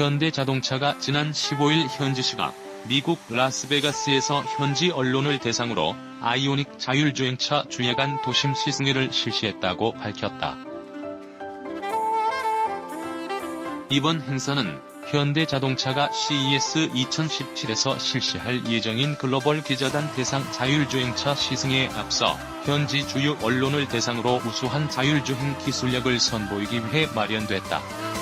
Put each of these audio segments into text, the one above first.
현대자동차가 지난 15일 현지 시각 미국 라스베가스에서 현지 언론을 대상으로 아이오닉 자율주행차 주야간 도심 시승회를 실시했다고 밝혔다. 이번 행사는 현대자동차가 CES 2017에서 실시할 예정인 글로벌 기자단 대상 자율주행차 시승에 앞서 현지 주요 언론을 대상으로 우수한 자율주행 기술력을 선보이기 위해 마련됐다.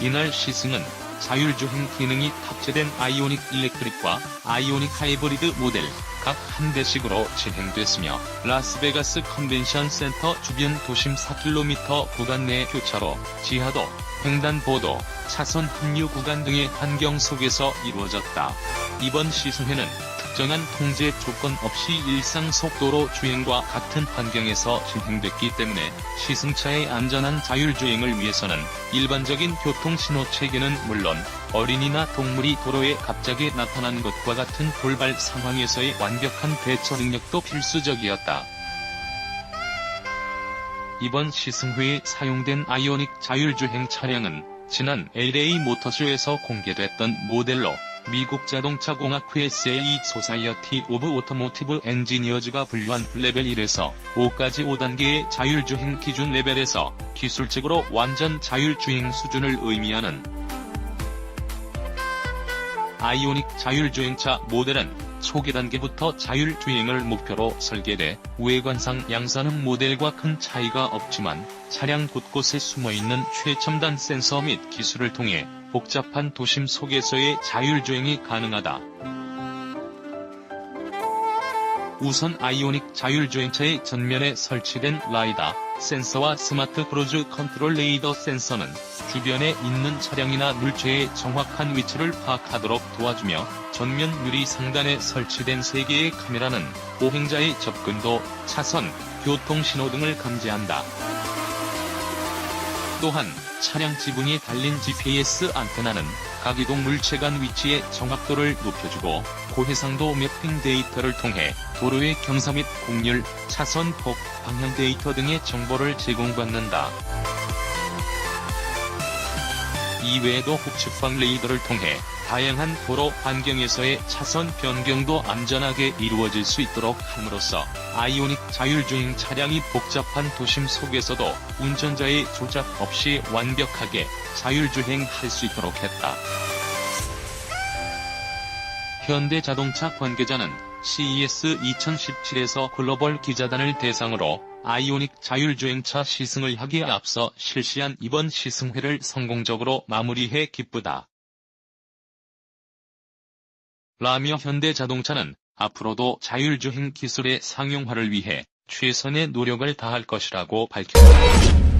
이날 시승은 자율주행 기능이 탑재된 아이오닉 일렉트릭과 아이오닉 하이브리드 모델 각 한 대씩으로 진행됐으며 라스베가스 컨벤션 센터 주변 도심 4km 구간 내 교차로, 지하도, 횡단보도, 차선 합류 구간 등의 환경 속에서 이루어졌다. 이번 시승회는 특정한 통제 조건 없이 일상 속도로 주행과 같은 환경에서 진행됐기 때문에 시승차의 안전한 자율주행을 위해서는 일반적인 교통신호 체계는 물론 어린이나 동물이 도로에 갑자기 나타난 것과 같은 돌발 상황에서의 완벽한 대처 능력도 필수적이었다. 이번 시승회에 사용된 아이오닉 자율주행 차량은 지난 LA 모터쇼에서 공개됐던 모델로 미국 자동차 공학회 SAE 소사이어티 오브 오토모티브 엔지니어즈가 분류한 레벨 1에서 5까지 5단계의 자율주행 기준 레벨에서 기술적으로 완전 자율주행 수준을 의미하는 아이오닉 자율주행차 모델은 초기 단계부터 자율주행을 목표로 설계돼 외관상 양산형 모델과 큰 차이가 없지만 차량 곳곳에 숨어있는 최첨단 센서 및 기술을 통해 복잡한 도심 속에서의 자율주행이 가능하다. 우선 아이오닉 자율주행차의 전면에 설치된 라이다, 센서와 스마트 크루즈 컨트롤 레이더 센서는 주변에 있는 차량이나 물체의 정확한 위치를 파악하도록 도와주며 전면 유리 상단에 설치된 3개의 카메라는 보행자의 접근도, 차선, 교통신호 등을 감지한다. 또한 차량 지붕에 달린 GPS 안테나는 각 이동 물체 간 위치의 정확도를 높여주고 고해상도 매핑 데이터를 통해 도로의 경사 및 곡률, 차선 폭, 방향 데이터 등의 정보를 제공받는다. 이외에도 후측방 레이더를 통해 다양한 도로 환경에서의 차선 변경도 안전하게 이루어질 수 있도록 함으로써 아이오닉 자율주행 차량이 복잡한 도심 속에서도 운전자의 조작 없이 완벽하게 자율주행할 수 있도록 했다. 현대자동차 관계자는 CES 2017에서 글로벌 기자단을 대상으로 아이오닉 자율주행차 시승을 하기에 앞서 실시한 이번 시승회를 성공적으로 마무리해 기쁘다. 라며 현대자동차는 앞으로도 자율주행 기술의 상용화를 위해 최선의 노력을 다할 것이라고 밝혔다.